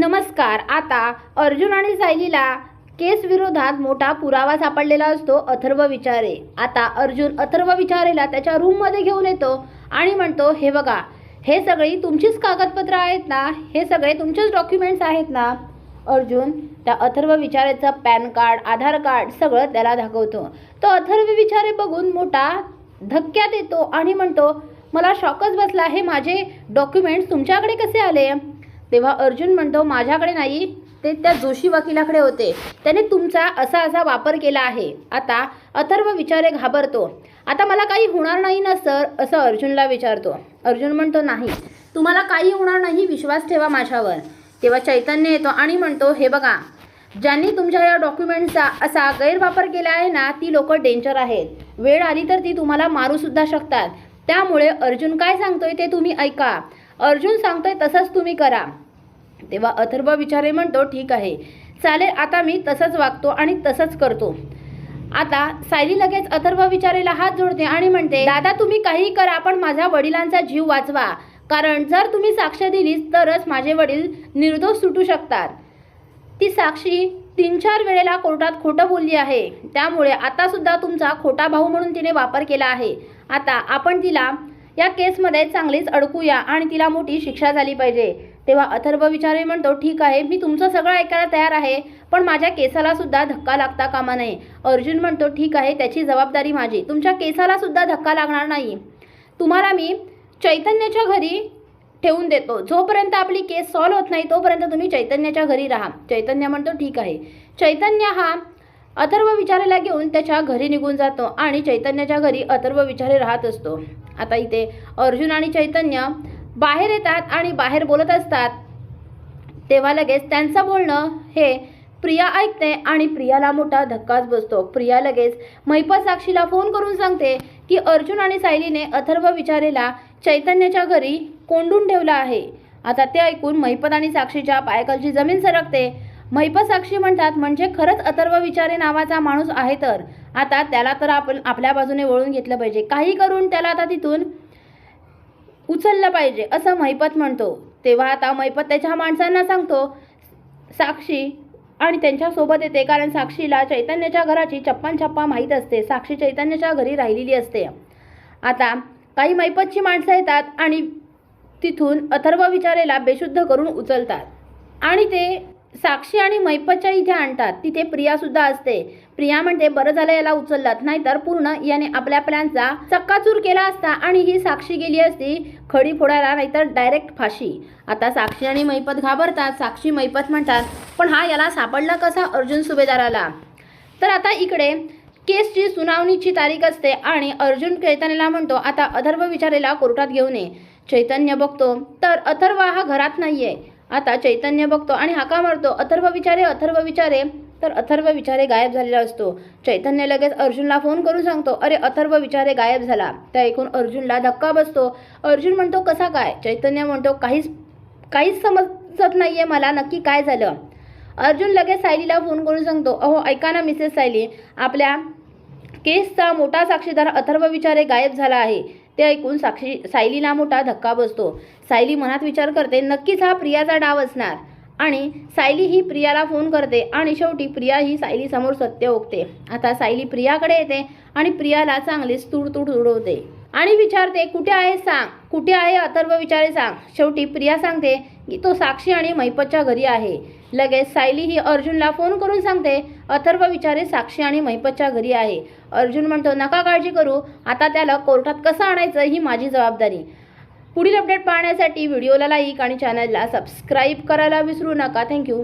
नमस्कार आता अर्जुन आणि सायलीला केस विरोधात मोठा पुरावा सापडलेला असतो अथर्व विचारे. आता अर्जुन अथर्व विचारेला त्याच्या रूममध्ये घेऊन येतो आणि म्हणतो हे बघा हे सगळी तुमचीच कागदपत्र आहेत ना? हे सगळे तुमचेच डॉक्युमेंट्स आहेत ना? अर्जुन त्या अथर्व विचारेचं पॅन कार्ड आधार कार्ड सगळं त्याला दाखवतो. तो अथर्व विचारे बघून मोठा धक्क्यात येतो आणि म्हणतो मला शॉकच बसला. हे माझे डॉक्युमेंट्स तुमच्याकडे कसे आले? तेव्हा अर्जुन म्हणतो माझ्याकडे नाही ते त्या जोशी वकिलाकडे होते. त्याने तुमचा असा असा वापर केला आहे. आता अथर्व विचारे घाबरतो. आता मला काही होणार नाही ना सर? असं अर्जुनला विचारतो. अर्जुन म्हणतो नाही. तुम्हाला काही होणार नाही विश्वास ठेवा माझ्यावर. तेव्हा चैतन्य येतो आणि म्हणतो हे बघा ज्यांनी तुमच्या या डॉक्युमेंटचा असा गैरवापर केला आहे ना ती लोक डेंजर आहेत. वेळ आली तर ती तुम्हाला मारूसुद्धा शकतात. त्यामुळे अर्जुन काय सांगतोय ते तुम्ही ऐका. अर्जुन सांगतोय तसंच तुम्ही करा. तेव्हा अथर्व विचारे म्हणतो ठीक आहे. चालेल आता मी तसंच वागतो आणि तसंच करतो. आता सायली लगेच अथर्व विचारेला हात जोडते आणि म्हणते दादा तुम्ही काही करा पण माझ्या वडिलांचा जीव वाचवा. कारण जर तुम्ही साक्ष दिलीच तरच माझे वडील निर्दोष सुटू शकतात. ती साक्षी तीन चार वेळेला कोर्टात खोटं बोलली आहे. त्यामुळे आता सुद्धा तुमचा खोटा भाऊ म्हणून तिने वापर केला आहे. आता आपण तिला या केसमध्ये चांगलीच अडकूया आणि तिला मोठी शिक्षा झाली पाहिजे. तेव्हा अथर्व विचारे म्हणतो ठीक आहे मी तुमचं सगळं ऐकायला तयार आहे पण माझ्या केसाला सुद्धा धक्का लागता कामा नये. अर्जुन म्हणतो ठीक आहे त्याची जबाबदारी माझी. तुमच्या केसाला सुद्धा धक्का लागणार नाही. तुम्हाला मी चैतन्याच्या घरी ठेवून देतो. जोपर्यंत आपली केस सॉल्व्ह होत नाही तोपर्यंत तुम्ही चैतन्याच्या घरी राहा. चैतन्य म्हणतो ठीक आहे. चैतन्य हा अथर्व विचारेला घेऊन त्याच्या घरी निघून जातो आणि चैतन्याच्या घरी अथर्व विचारे राहत असतो. आता इथे अर्जुन आणि चैतन्य बाहेर येतात आणि बाहेर बोलत असतात. तेव्हा लगेच त्यांचं बोलणं हे प्रिया ऐकते आणि प्रियाला मोठा धक्काच बसतो. प्रिया लगेच महिपत साक्षीला फोन करून सांगते की अर्जुन आणि सायलीने अथर्व विचारेला चैतन्याच्या घरी कोंडून ठेवला आहे. आता ते ऐकून महिपत आणि साक्षीच्या पायकलची जमीन सरकते. साक्षी म्हणतात म्हणजे खरंच अथर्व विचारे नावाचा माणूस आहे तर? आता त्याला तर आपण आपल्या बाजूने वळून घेतलं पाहिजे. काही करून त्याला आता तिथून उचललं पाहिजे असं महिपत म्हणतो. तेव्हा आता महिपत त्याच्या माणसांना सांगतो साक्षी आणि त्यांच्यासोबत येते कारण साक्षीला चैतन्याच्या घराची चप्पन छप्पा माहीत असते. साक्षी चैतन्याच्या घरी राहिलेली असते. आता काही मैपतची माणसं येतात आणि तिथून अथर्व विचारेला बेशुद्ध करून उचलतात. आणि ते साक्षी आणि मैपतच्या इथे आणतात. तिथे प्रियासुद्धा असते. प्रिया म्हणते बरं झालं याला उचललात. नाहीतर पूर्ण याने आपल्या प्लॅनचा चक्काचूर केला असता आणि ही साक्षी गेली असती खडी फोडायला नाहीतर डायरेक्ट फाशी. आता साक्षी आणि मैपत घाबरतात. साक्षी मैपत म्हणतात पण हा याला सापडला कसा अर्जुन सुभेदाराला? तर आता इकडे केसची सुनावणीची तारीख असते आणि अर्जुन चैतन्यला म्हणतो आता अथर्व विचारेला कोर्टात घेऊन ये. चैतन्य बघतो. तर अथर्व हा घरात नाहीये. आता चैतन्य बघतो आणि हाका मारतो. अथर्व विचारे अथर्व विचारे. तर अथर्व विचारे गायब झालेला असतो. चैतन्य लगेच अर्जुनला फोन करून सांगतो अरे अथर्व विचारे गायब झाला. त्या ऐकून अर्जुनला धक्का बसतो. अर्जुन म्हणतो कसा काय? चैतन्य म्हणतो काहीच काहीच समजत नाही आहे मला. नक्की काय झालं? अर्जुन लगेच सायलीला फोन करून सांगतो अहो ऐका ना मिसेस सायली. आपल्या केसचा मोठा साक्षीदार अथर्व विचारे गायब झाला आहे. ते ऐकून साक्षी सायलीला मोठा धक्का बसतो. सायली मनात विचार करते नक्कीच हा प्रियाचा डाव असणार. आणि सायली ही प्रियाला फोन करते आणि शेवटी प्रिया ही सायली समोर सत्य ओकते. आता सायली प्रियाकडे येते आणि प्रियाला चांगलीच तुडतुड उडवते. आणि विचारते कुठे आहे? सांग. कुठे आहे? अथर्व विचारे सांग. शेवटी प्रिया सांगते की तो साक्षी आणि मैपतच्या घरी आहे. लगेच सायली ही अर्जुनला फोन करून सांगते अथर्व विचारे साक्षी आणि मैपतच्या घरी आहे. अर्जुन म्हणतो नका काळजी करू आता त्याला कोर्टात कसं आणायचं ही माझी जबाबदारी. पुढील अपडेट पाहण्यासाठी व्हिडिओला लाईक आणि चॅनलला सबस्क्राईब करायला विसरू नका. थँक्यू